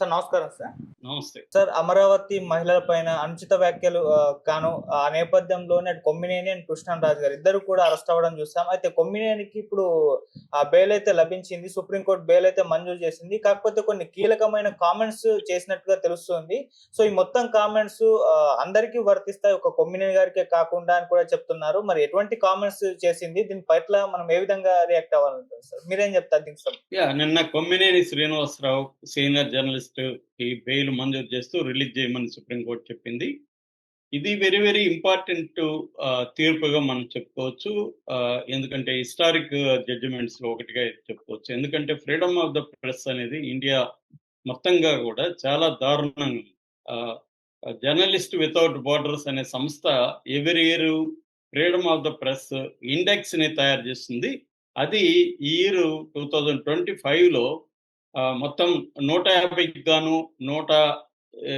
Sir నమస్కారం sir. నమస్తే. Sir Amaravati మహిళల పైన అనుచిత వ్యాఖ్యలు కాను ఆ నేపథ్యంలోనే కొమ్మినేని అండ్ కృష్ణరాజు గారు ఇద్దరు కూడా అరెస్ట్ అవ్వడం చూస్తాం అయితే కొమ్మినేనికి ఇప్పుడు ఆ బెయిల్ అయితే లభించింది సుప్రీంకోర్టు బెయిల్ అయితే మంజూరు చేసింది. కాకపోతే కొన్ని కీలకమైన కామెంట్స్ చేసినట్టుగా తెలుస్తుంది. సో ఈ మొత్తం కామెంట్స్ అందరికీ వర్తిస్తాయి. ఒక కొమ్మినేని గారికే కాకుండా అని కూడా చెప్తున్నారు. మరి ఎటువంటి కామెంట్స్ చేసింది? దీని పట్ల మనం ఏ విధంగా రియాక్ట్ అవ్వాలంటారు సార్? మీరేం చెప్తారు దీనికి సార్ నిన్న కొమ్మినేని శ్రీనివాసరావు సీనియర్ జర్నలిస్ట్ కి బెయిల్ మంజూరు చేస్తూ రిలీజ్ చేయమని సుప్రీంకోర్టు చెప్పింది. ఇది వెరీ వెరీ ఇంపార్టెంట్ తీర్పుగా మనం చెప్పుకోవచ్చు. ఎందుకంటే హిస్టారిక్ జడ్జిమెంట్స్లో ఒకటిగా చెప్పుకోవచ్చు. ఎందుకంటే ఫ్రీడమ్ ఆఫ్ ద ప్రెస్ అనేది ఇండియా మొత్తంగా కూడా చాలా దారుణంగా జర్నలిస్ట్ వితౌట్ బార్డర్స్ అనే సంస్థ every year freedom of the press ఇండెక్స్ని తయారు చేస్తుంది. అది ఈ ఇయర్ టూ థౌజండ్ ట్వంటీ ఫైవ్లో మొత్తం నూట యాభైకి గాను నూట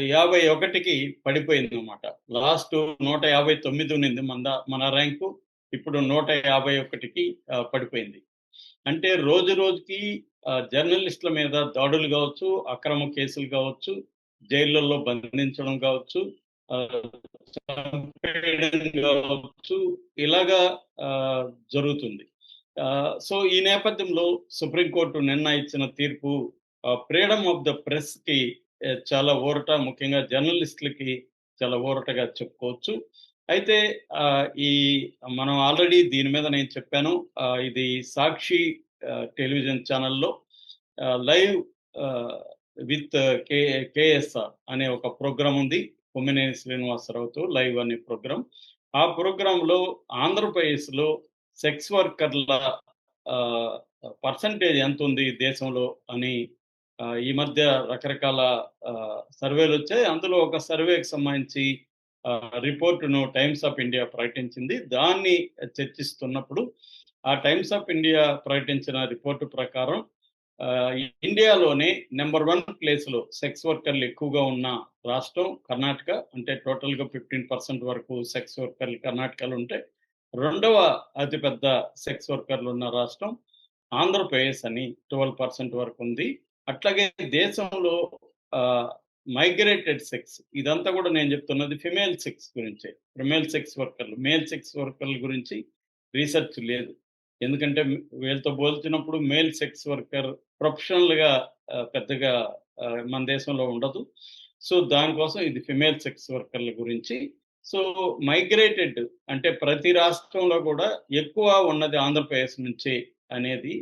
యాభై ఒకటికి పడిపోయింది అనమాట లాస్ట్ నూట యాభై తొమ్మిది ఉన్నింది మన మన ర్యాంకు. ఇప్పుడు నూట యాభై ఒకటికి పడిపోయింది. అంటే రోజు రోజుకి జర్నలిస్టుల మీద దాడులు కావచ్చు అక్రమ కేసులు కావచ్చు జైళ్ళల్లో బంధించడం కావచ్చు కావచ్చు ఇలాగా ఆ, జరుగుతుంది. సో ఈ నేపథ్యంలో సుప్రీంకోర్టు నిన్న ఇచ్చిన తీర్పు ఫ్రీడమ్ ఆఫ్ ద ప్రెస్కి చాలా ఊరట ముఖ్యంగా జర్నలిస్టులకి చాలా ఊరటగా చెప్పుకోవచ్చు. అయితే ఈ మనం ఆల్రెడీ దీని మీద నేను చెప్పాను ఇది సాక్షి టెలివిజన్ ఛానల్లో లైవ్ విత్ కే కేఎస్ఆర్ అనే ఒక ప్రోగ్రాం ఉంది కొమ్మినేని శ్రీనివాసరావుతో లైవ్ అనే ప్రోగ్రాం ఆ ప్రోగ్రాంలో ఆంధ్రప్రదేశ్లో సెక్స్ వర్కర్ల పర్సంటేజ్ ఎంత ఉంది దేశంలో అని ఈ మధ్య రకరకాల సర్వేలు వచ్చాయి. అందులో ఒక సర్వేకి సంబంధించి రిపోర్టును టైమ్స్ ఆఫ్ ఇండియా ప్రకటించింది. దాన్ని చర్చిస్తున్నప్పుడు ఆ టైమ్స్ ఆఫ్ ఇండియా ప్రకటించిన రిపోర్టు ప్రకారం ఆ, ఇండియాలోనే నెంబర్ వన్ ప్లేస్లో సెక్స్ వర్కర్లు ఎక్కువగా ఉన్న రాష్ట్రం కర్ణాటక. అంటే టోటల్గా ఫిఫ్టీన్ పర్సెంట్ వరకు సెక్స్ వర్కర్లు కర్ణాటకలో ఉంటాయి రెండవ అతిపెద్ద సెక్స్ వర్కర్లు ఉన్న రాష్ట్రం ఆంధ్రప్రదేశ్ అని ట్వెల్వ్ పర్సెంట్ వరకు ఉంది. అట్లాగే దేశంలో మైగ్రేటెడ్ సెక్స్ ఇదంతా కూడా నేను చెప్తున్నది ఫిమేల్ సెక్స్ గురించి. ఫిమేల్ సెక్స్ వర్కర్లు మేల్ సెక్స్ వర్కర్ల గురించి రీసెర్చ్ లేదు. ఎందుకంటే వీళ్ళతో పోల్చినప్పుడు మేల్ సెక్స్ వర్కర్ ప్రొఫెషనల్గా పెద్దగా మన దేశంలో ఉండదు. సో దానికోసం ఇది ఫిమేల్ సెక్స్ వర్కర్ల గురించి సో మైగ్రేటెడ్ అంటే ప్రతి రాష్ట్రంలో కూడా ఎక్కువ ఉన్నది ఆంధ్రప్రదేశ్ నుంచి అనేది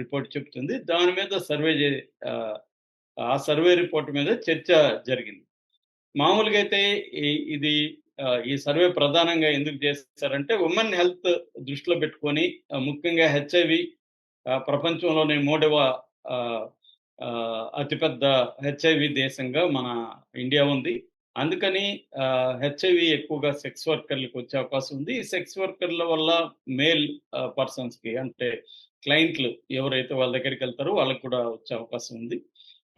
రిపోర్ట్ చెప్తుంది. దాని మీద సర్వే చే ఆ, సర్వే రిపోర్ట్ మీద చర్చ జరిగింది. మామూలుగా అయితే ఇది ఈ సర్వే ప్రధానంగా ఎందుకు చేస్తారంటే ఉమెన్ హెల్త్ దృష్టిలో పెట్టుకొని ముఖ్యంగా హెచ్ఐవి ప్రపంచంలోనే మూడవ అతిపెద్ద హెచ్ఐవి దేశంగా మన ఇండియా ఉంది. అందుకని హెచ్ఐవి ఎక్కువగా సెక్స్ వర్కర్లకు వచ్చే అవకాశం ఉంది. ఈ సెక్స్ వర్కర్ల వల్ల మేల్ పర్సన్స్కి అంటే క్లయింట్లు ఎవరైతే వాళ్ళ దగ్గరికి వెళ్తారో వాళ్ళకి కూడా వచ్చే అవకాశం ఉంది.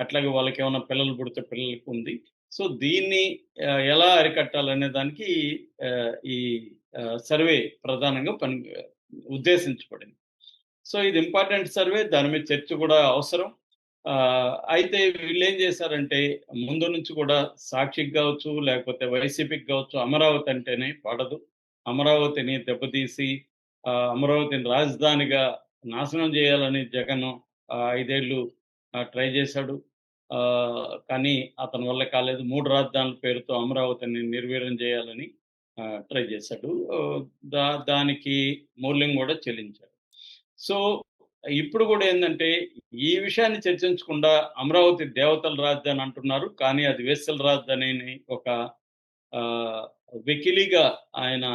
అట్లాగే వాళ్ళకి ఏమైనా పిల్లలు పుడితే పిల్లలకు ఉంది. సో దీన్ని ఎలా అరికట్టాలనే దానికి ఈ సర్వే ప్రధానంగా పని ఉద్దేశించబడింది. సో ఇది ఇంపార్టెంట్ సర్వే. దాని మీద చర్చ కూడా అవసరం. అయితే వీళ్ళు ఏం చేశారంటే ముందు నుంచి కూడా సాక్షికి కావచ్చు లేకపోతే వైసీపీకి కావచ్చు అమరావతి అంటేనే పడదు. అమరావతిని దెబ్బతీసి అమరావతిని రాజధానిగా నాశనం చేయాలని జగన్ ఐదేళ్ళు ఐదేళ్ళు ట్రై చేశాడు. ఆ, కానీ అతని వల్ల కాలేదు. మూడు రాజధానుల పేరుతో అమరావతిని నిర్వీర్యం చేయాలని ట్రై చేశాడు. దా దానికి మూల్యం కూడా చెల్లించాడు సో ఇప్పుడు కూడా ఏంటంటే ఈ విషయాన్ని చర్చించకుండా అమరావతి దేవతల రాజధాని అంటున్నారు. కానీ అది వేసల రాజధాని అని ఒక ఆ, వెకిలిగా ఆయన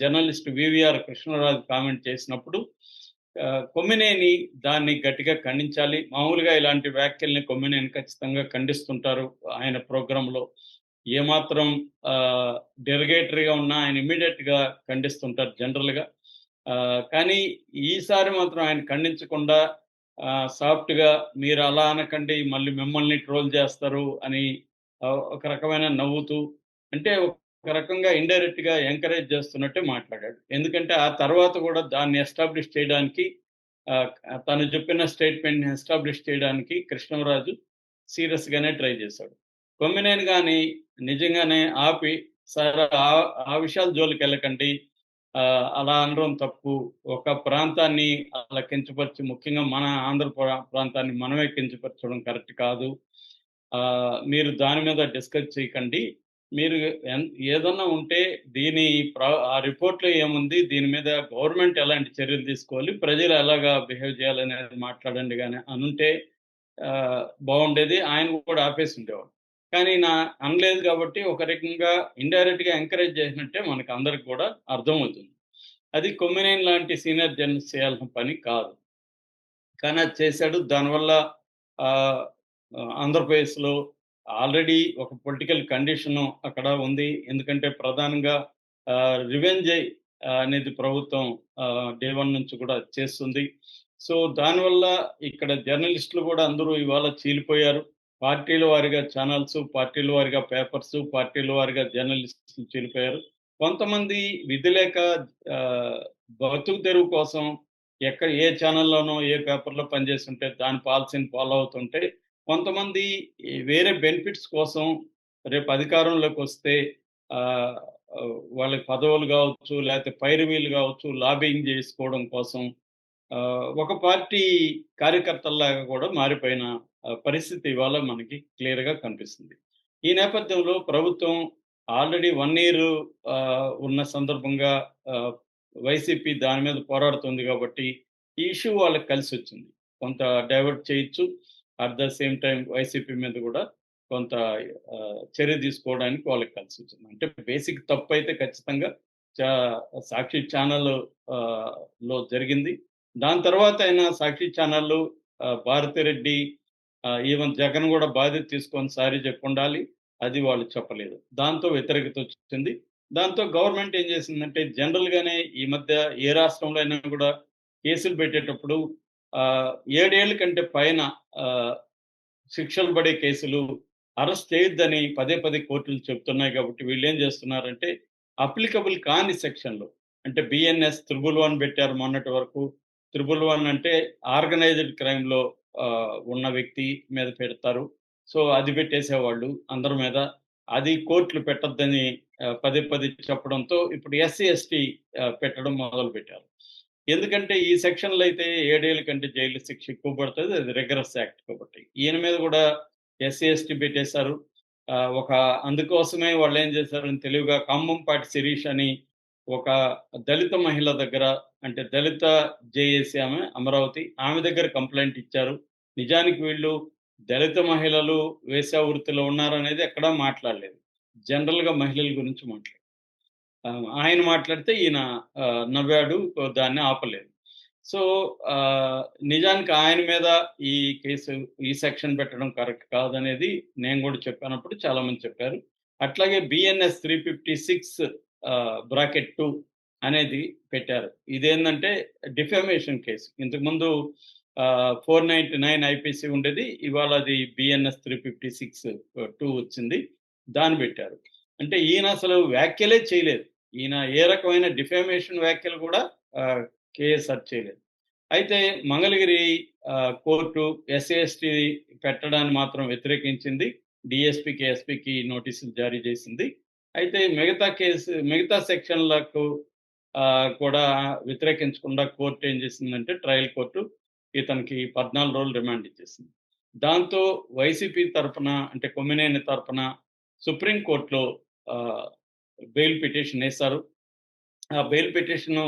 జర్నలిస్ట్ వివిఆర్ కృష్ణరాజు కామెంట్ చేసినప్పుడు కొమ్మినేని దాన్ని గట్టిగా ఖండించాలి. మామూలుగా ఇలాంటి వ్యాఖ్యల్ని కొమ్మినేని ఖచ్చితంగా ఖండిస్తుంటారు ఆయన ప్రోగ్రాంలో. ఏమాత్రం డెరిగేటరీగా ఉన్నా ఆయన ఇమీడియట్గా ఖండిస్తుంటారు జనరల్గా కానీ ఈసారి మాత్రం ఆయన ఖండించకుండా సాఫ్ట్గా మీరు అలా అనకండి మళ్ళీ మిమ్మల్ని ట్రోల్ చేస్తారు అని ఒక రకమైన నవ్వుతూ అంటే ఒక రకంగా ఇండైరెక్ట్గా ఎంకరేజ్ చేస్తున్నట్టే మాట్లాడాడు. ఎందుకంటే ఆ తర్వాత కూడా దాన్ని ఎస్టాబ్లిష్ చేయడానికి తను చెప్పిన స్టేట్మెంట్ని ఎస్టాబ్లిష్ చేయడానికి కృష్ణరాజు సీరియస్ గానే ట్రై చేశాడు. కొమ్మినేని కానీ నిజంగానే ఆపి సరే ఆ- ఆ విషయాల జోలికి వెళ్ళకండి అలా అనడం తప్పు. ఒక ప్రాంతాన్ని అలా కించపరిచి ముఖ్యంగా మన ఆంధ్ర ప్రా- ప్రాంతాన్ని మనమే కించపరచడం కరెక్ట్ కాదు. ఆ, మీరు దాని మీద డిస్కస్ చేయకండి. మీరు ఏదన్నా ఉంటే దీని ఆ రిపోర్ట్లో ఏముంది? దీని మీద గవర్నమెంట్ ఎలాంటి చర్యలు తీసుకోవాలి? ప్రజలు ఎలాగా బిహేవ్ చేయాలనేది మాట్లాడండి కానీ అనుంటే ఆ, బాగుండేది. ఆయన కూడా ఆపేసి ఉండేవాడు. కానీ నా అనలేదు కాబట్టి ఒక రకంగా ఇండైరెక్ట్గా ఎంకరేజ్ చేసినట్టే మనకు అందరికి కూడా అర్థమవుతుంది. అది కొమ్మినేని లాంటి సీనియర్ జర్నలిస్ట్ చేయాల్సిన పని కాదు. కానీ అది చేశాడు. దానివల్ల ఆ, ఆంధ్రప్రదేశ్లో ఆల్రెడీ ఒక పొలిటికల్ కండిషన్ అక్కడ ఉంది. ఎందుకంటే ప్రధానంగా రివెంజ్ అనేది ప్రభుత్వం డే వన్ నుంచి కూడా చేస్తుంది. సో దానివల్ల ఇక్కడ జర్నలిస్టులు కూడా అందరూ ఇవాళ చీలిపోయారు. పార్టీల వారిగా ఛానల్స్ పార్టీల వారిగా పేపర్స్ పార్టీల వారిగా జర్నలిస్టులు చనిపోయారు కొంతమంది విధి లేక బతుకు తెరువు కోసం ఎక్కడ ఏ ఛానల్లోనో ఏ పేపర్లో పనిచేస్తుంటే దాని పాలసీని ఫాలో అవుతుంటే కొంతమంది వేరే బెనిఫిట్స్ కోసం రేపు అధికారంలోకి వస్తే వాళ్ళకి పదవులు కావచ్చు లేకపోతే పైరువీలు కావచ్చు లాబింగ్ చేసుకోవడం కోసం ఒక పార్టీ కార్యకర్తల్లాగా కూడా మారిపోయిన పరిస్థితి ఇవాళ మనకి క్లియర్గా కనిపిస్తుంది. ఈ నేపథ్యంలో ప్రభుత్వం ఆల్రెడీ వన్ ఇయర్ ఉన్న సందర్భంగా వైసీపీ దాని మీద పోరాడుతుంది కాబట్టి ఈ ఇష్యూ వాళ్ళకి కలిసి వచ్చింది. కొంత డైవర్ట్ చేయొచ్చు. At the same time YCP మీద కూడా కొంత చర్య తీసుకోవడానికి వాళ్ళకి కలిసి వచ్చింది. అంటే బేసిక్ తప్పు అయితే ఖచ్చితంగా చా- సాక్షి ఛానల్లో జరిగింది. దాని తర్వాత అయినా సాక్షి ఛానల్లో భారతిరెడ్డి ఈవెన్ జగన్ కూడా బాధ్యత తీసుకొని సారీ చెప్పి ఉండాలి అది వాళ్ళు చెప్పలేదు. దాంతో వ్యతిరేకత వచ్చింది. దాంతో గవర్నమెంట్ ఏం చేసిందంటే జనరల్ గానే ఈ మధ్య ఏ రాష్ట్రంలో అయినా కూడా కేసులు పెట్టేటప్పుడు ఆ, ఏడేళ్ళ కంటే పైన శిక్షలు పడే కేసులు అరెస్ట్ చేయొద్దని పదే పదే కోర్టులు చెప్తున్నాయి కాబట్టి వీళ్ళు ఏం చేస్తున్నారంటే అప్లికబుల్ కాని సెక్షన్లు అంటే బిఎన్ఎస్ త్రిబుల్ వన్ పెట్టారు మొన్నటి వరకు. త్రిబుల్ వన్ అంటే ఆర్గనైజ్డ్ క్రైమ్లో ఉన్న వ్యక్తి మీద పెడతారు. సో అది పెట్టేసేవాళ్ళు అందరి మీద. అది కోర్టులు పెట్టద్దని పదే పదే చెప్పడంతో ఇప్పుడు ఎస్సీ ఎస్టీ పెట్టడం మొదలు పెట్టారు ఎందుకంటే ఈ సెక్షన్లో అయితే ఏడేళ్ళ కంటే జైలు శిక్ష ఎక్కువ పడుతుంది. అది రిగరస్ యాక్ట్ కాబట్టి. ఈయన మీద కూడా ఎస్సీ ఎస్టీ పెట్టేశారు. ఆ, ఒక అందుకోసమే వాళ్ళు ఏం చేశారు తెలివిగా ఖమ్మంపాటి శిరీష్ అని ఒక దళిత మహిళ దగ్గర అంటే దళిత జేఏసీ ఆమె అమరావతి ఆమె దగ్గర కంప్లైంట్ ఇచ్చారు. నిజానికి వీళ్ళు దళిత మహిళలు వేశ్యా వృత్తిలో ఉన్నారనేది ఎక్కడా మాట్లాడలేదు. జనరల్గా మహిళల గురించి మాట్లాడు ఆయన మాట్లాడితే ఈయన నవ్వాడు దాన్ని ఆపలేదు. సో నిజానికి ఆయన మీద ఈ కేసు ఈ సెక్షన్ పెట్టడం కరెక్ట్ కాదనేది నేను కూడా చెప్పినప్పుడు చాలా మంది చెప్పారు. అట్లాగే BNS three fifty six bracket two అనేది పెట్టారు. ఇదేంటంటే డిఫమేషన్ కేసు. ఇంతకుముందు ఫోర్ నైన్టీ నైన్ ఐపీసీ ఉండేది. ఇవాళ అది BNS three fifty six two వచ్చింది. దాన్ని పెట్టారు. అంటే ఈయన అసలు వ్యాఖ్యలే చేయలేదు. ఈయన ఏ రకమైన డిఫమేషన్ వ్యాఖ్యలు కూడా కేఎస్ఆర్ చేయలేదు. అయితే మంగళగిరి కోర్టు ఎస్ఏఎస్టీ పెట్టడాన్ని మాత్రం వ్యతిరేకించింది. డిఎస్పీకి ఎస్పీకి నోటీసులు జారీ చేసింది. అయితే మిగతా కేసు మిగతా సెక్షన్లకు ఆ, కూడా వ్యతిరేకించకుండా కోర్టు ఏం చేసిందంటే ట్రయల్ కోర్టు ఇతనికి పద్నాలుగు రోజులు రిమాండ్ ఇచ్చేసింది. దాంతో వైసీపీ తరఫున అంటే కొమ్మినేని తరఫున సుప్రీంకోర్టులో బెయిల్ పిటిషన్ వేశారు. ఆ bail petition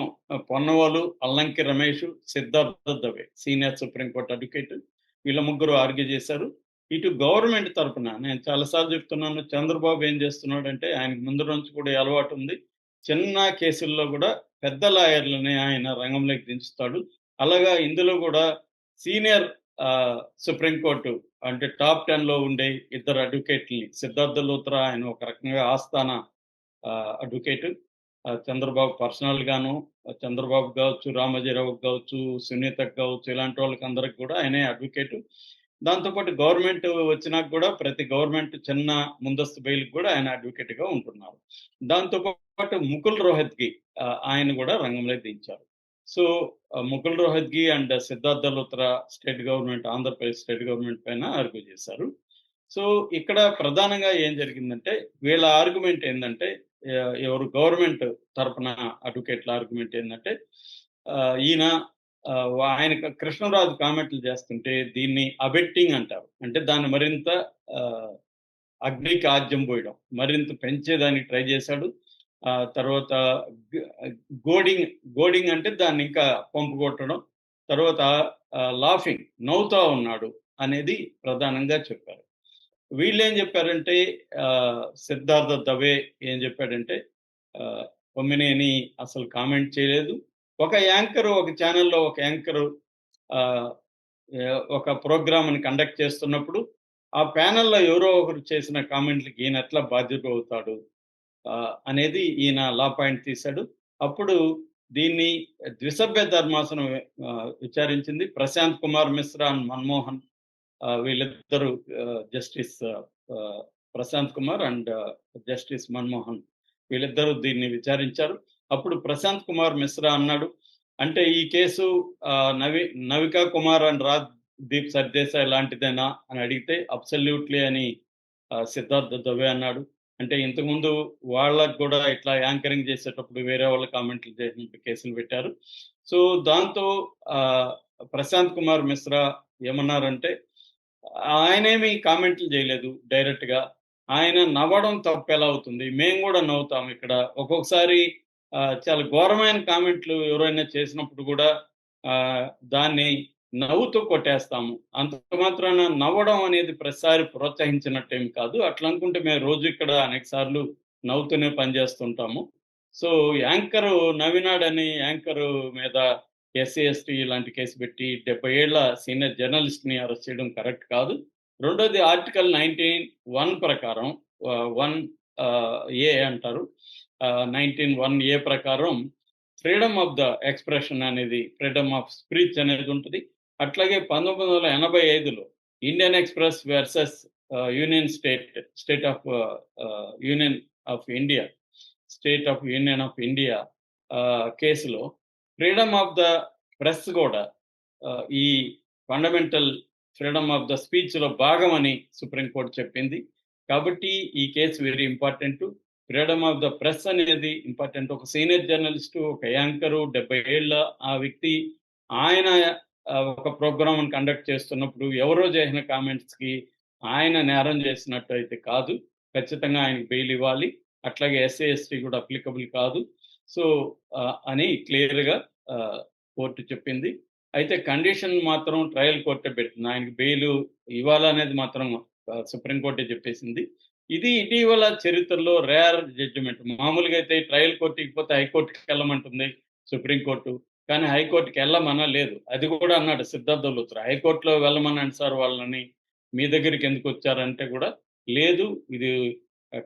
Ponnavolu Allanki Ramesh Siddharth Dave senior supreme court advocate వీళ్ళ ముగ్గురు ఆర్గ్యూ చేశారు. ఇటు గవర్నమెంట్ తరఫున నేను చాలాసార్లు చెప్తున్నాను చంద్రబాబు ఏం చేస్తున్నాడంటే ఆయనకు ముందు నుంచి కూడా అలవాటు ఉంది. చిన్న కేసుల్లో కూడా పెద్ద లాయర్లని ఆయన రంగంలోకి దించుతాడు. అలాగా ఇందులో కూడా సీనియర్ సుప్రీంకోర్టు అంటే టాప్ టెన్లో ఉండే ఇద్దరు అడ్వకేట్ని సిద్ధార్థ లూత్రా ఆయన ఒక రకంగా ఆస్థాన అడ్వకేట్. చంద్రబాబు పర్సనల్ గాను చంద్రబాబు కావచ్చు రామజీరావుకి కావచ్చు సునీతకు కావచ్చు ఇలాంటి వాళ్ళకి అందరికి కూడా ఆయనే అడ్వకేట్. దాంతోపాటు గవర్నమెంట్ వచ్చినాక కూడా ప్రతి గవర్నమెంట్ చిన్న ముందస్తు బెయిల్ కూడా ఆయన అడ్వకేట్గా ఉంటున్నారు. దాంతో పాటు ముకుల్ రోహత్కి ఆయన కూడా రంగంలో దించారు. So Mukul Rohatgi and Siddharth Luthra state government Andhra Pradesh state government పైన ఆర్గ్యూ చేశారు. సో ఇక్కడ ప్రధానంగా ఏం జరిగిందంటే వీళ్ళ ఆర్గ్యుమెంట్ ఏంటంటే ఎవరు గవర్నమెంట్ తరపున అడ్వకేట్ల ఆర్గ్యుమెంట్ ఏంటంటే ఈయన ఆయన కృష్ణరాజు కామెంట్లు చేస్తుంటే దీన్ని అబెట్టింగ్ అంటారు. అంటే దాన్ని మరింత అగ్నికి ఆద్యం పోయడం మరింత పెంచేదానికి ట్రై చేశాడు. ఆ తర్వాత గోడింగ్ గోడింగ్ అంటే దాన్ని ఇంకా పంపు కొట్టడం తర్వాత లాఫింగ్ నవ్వుతా ఉన్నాడు అనేది ప్రధానంగా చెప్పారు. వీళ్ళు ఏం చెప్పారంటే సిద్ధార్థ దవే ఏం చెప్పాడంటే ఆ, కొమ్మినేని అసలు కామెంట్ చేయలేదు ఒక యాంకర్ ఒక ఛానల్లో ఒక యాంకర్ ఒక ప్రోగ్రామ్ని కండక్ట్ చేస్తున్నప్పుడు ఆ ప్యానెల్లో ఎవరో ఒకరు చేసిన కామెంట్లకి ఈయన ఎట్లా బాధ్యత అవుతాడు ఆ, అనేది ఈయన లా పాయింట్ తీశాడు. అప్పుడు దీన్ని ద్విసభ్య ధర్మాసనం విచారించింది. ప్రశాంత్ కుమార్ మిశ్రా అండ్ మన్మోహన్ ఆ, వీళ్ళిద్దరు justice Prashant Kumar and justice Manmohan వీళ్ళిద్దరూ దీన్ని విచారించారు. అప్పుడు ప్రశాంత్ కుమార్ మిశ్రా అన్నాడు. అంటే ఈ కేసు ఆ, నవి నవికా కుమార్ అండ్ రాజ్ దీప్ సర్దేశాయ్ లాంటిదేనా అని అడిగితే అబ్సల్యూట్లీ అని సిద్ధార్థ దవే అన్నాడు. అంటే ఇంతకుముందు వాళ్ళకు కూడా ఇట్లా యాంకరింగ్ చేసేటప్పుడు వేరే వాళ్ళ కామెంట్లు చేసినట్టు కేసులు పెట్టారు. సో దాంతో ఆ, ప్రశాంత్ కుమార్ మిశ్రా ఏమన్నారంటే ఆయనేమి కామెంట్లు చేయలేదు డైరెక్ట్గా ఆయన నవ్వడం తప్పు ఎలా అవుతుంది? మేము కూడా నవ్వుతాం ఇక్కడ. ఒక్కొక్కసారి చాలా ఘోరమైన కామెంట్లు ఎవరైనా చేసినప్పుడు కూడా దాన్ని నవ్వుతూ కొట్టేస్తాము. అంత మాత్రాన నవ్వడం అనేది ప్రతిసారి ప్రోత్సహించినట్టేం కాదు. అట్లా అనుకుంటే మేము రోజు ఇక్కడ అనేక సార్లు నవ్వుతూనే పనిచేస్తుంటాము సో యాంకర్ నవ్వినాడని యాంకర్ మీద ఎస్సీ ఎస్టీ ఇలాంటి కేసు పెట్టి డెబ్బై ఏళ్ళ సీనియర్ జర్నలిస్ట్ని అరెస్ట్ చేయడం కరెక్ట్ కాదు. రెండోది ఆర్టికల్ నైన్టీన్ వన్ ప్రకారం వన్ ఏ అంటారు? నైన్టీన్ వన్ ఏ ప్రకారం ఫ్రీడమ్ ఆఫ్ ద ఎక్స్ప్రెషన్ అనేది ఫ్రీడమ్ ఆఫ్ స్పీచ్ అనేది ఉంటుంది. అట్లాగే పంతొమ్మిది వందల ఎనభై ఐదులో Indian express versus union state state of union of India state of union of India కేసులో ఫ్రీడమ్ ఆఫ్ ద ప్రెస్ కూడా ఈ ఫండమెంటల్ ఫ్రీడమ్ ఆఫ్ ద స్పీచ్లో భాగమని సుప్రీంకోర్టు చెప్పింది. కాబట్టి ఈ case very important freedom of the press అనేది important ఒక సీనియర్ జర్నలిస్ట్ ఒక యాంకరు డెబ్బై ఏళ్ళ ఆ వ్యక్తి ఆయన ఒక ప్రోగ్రామ్ కండక్ట్ చేస్తున్నప్పుడు ఎవరో చేసిన కామెంట్స్కి ఆయన నేరం చేసినట్టు అయితే కాదు. ఖచ్చితంగా ఆయనకి బెయిల్ ఇవ్వాలి. అట్లాగే ఎస్ఏ ఎస్టీ కూడా అప్లికబుల్ కాదు. సో అని క్లియర్గా కోర్టు చెప్పింది. అయితే కండిషన్ మాత్రం ట్రయల్ కోర్టే పెట్టింది. ఆయనకి బెయిల్ ఇవ్వాలనేది మాత్రం సుప్రీంకోర్టే చెప్పేసింది. ఇది ఇటీవల చరిత్రలో రేర్ జడ్జిమెంట్. మామూలుగా అయితే ట్రయల్ కోర్టుకి పోతే హైకోర్టుకి వెళ్ళమంటుంది సుప్రీంకోర్టు కానీ హైకోర్టుకి వెళ్ళమన్నా లేదు. అది కూడా అన్నాడు సిద్ధార్థ లూత్ర. హైకోర్టులో వెళ్ళమన్నాడు సార్ వాళ్ళని. మీ దగ్గరికి ఎందుకు వచ్చారంటే కూడా లేదు ఇది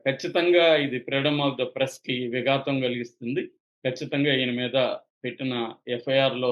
ఖచ్చితంగా ఇది ఫ్రీడమ్ ఆఫ్ ద ప్రెస్కి విఘాతం కలిగిస్తుంది. ఖచ్చితంగా ఈయన మీద పెట్టిన ఎఫ్ఐఆర్లో